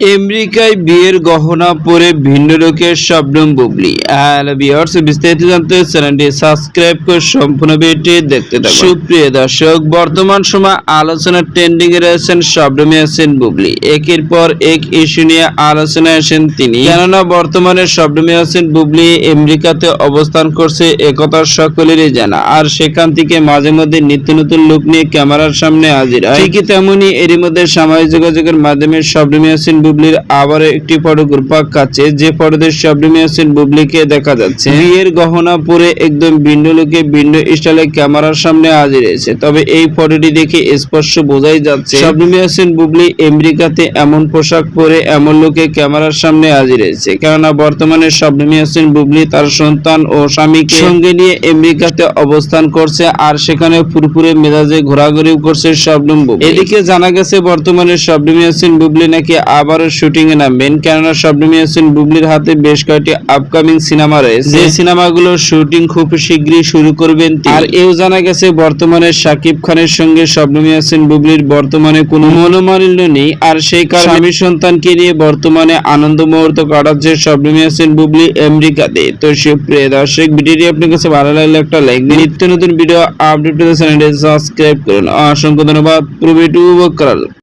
আমেরিকায় বিয়ের গহনা পরে ভিন্ন লোকের শবনম বুবলি। হ্যালো বিস্তারিত জানতে চ্যানেলটি সাবস্ক্রাইব করে সম্পূর্ণ ভিডিওটি দেখতে থাকুন। সুপ্রিয় দর্শক, বর্তমান সময় আলোচনা ট্রেন্ডিং এ রয়েছেন শবনম ইয়াসিন বুবলি। একের পর এক ইস্যু নিয়ে আলোচনায় আসেন তিনি। কেননা বর্তমানে শবনম ইয়াসিন বুবলি আমেরিকাতে অবস্থান করছে একথা সকলেরই জানা। আর সেখান থেকে মাঝে মধ্যে নিত্য নতুন লোক নিয়ে ক্যামেরার সামনে হাজির হয়। ঠিকই তেমনি এরই মধ্যে সামাজিক যোগাযোগের মাধ্যমে শবনম ইয়াসিন বুবলির আবার একটি ফটো ঘুরপাক খাচ্ছে। যে ফটোতে শবনম ইয়াসিন বুবলিকে দেখা যাচ্ছে। বিয়ের গহনা পরে একদম ভিন্ন লোকে, ভিন্ন স্টাইলে ক্যামেরার সামনে হাজির হয়েছে। তবে এই ফটোটি দেখে স্পষ্ট বোঝাই যাচ্ছে শবনম ইয়াসিন বুবলি। আমেরিকাতে এমন পোশাক পরে এমন লোকে ক্যামেরার সামনে হাজির হয়েছে। কেননা বর্তমানে শবনম ইয়াসিন বুবলি, তার সন্তান ও স্বামীকে সঙ্গে নিয়ে আমেরিকাতে অবস্থান করছে আর সেখানে ফুরফুরে মেজাজে ঘোরাঘুরি করছে শবনম বুবলি। এদিকে জানা গেছে, বর্তমানে শবনম ইয়াসিন বুবলি নাকি আবারও এ নামবেন কেননা শবনম ইয়াসিন বুবলির হাতে বেশ কয়েকটি আপকামিং সিনেমা রয়েছে যে সিনেমাগুলোর শুটিং খুব শীঘ্রই শুরু করবেন আর এও জানা গেছে বর্তমানে শাকিব খানের সঙ্গে শবনম ইয়াসিন বুবলির বর্তমানে কোনো মনোমালিন্য নেই। আর সেই কারণে স্বামী সন্তানকে নিয়ে বর্তমানে আনন্দ মুহূর্ত কাটাচ্ছে শবনম ইয়াসিন বুবলি আমেরিকাতে তো সুপ্রিয় দর্শক, ভিডিওটি আপনার কাছে ভালো লাগলে একটা লাইক দিন নিত্য নতুন ভিডিও আপডেট পেতে চ্যানেলটি সাবস্ক্রাইব করুন। অসংখ্য ধন্যবাদ। পুরো ভিডিও উপভোগ করার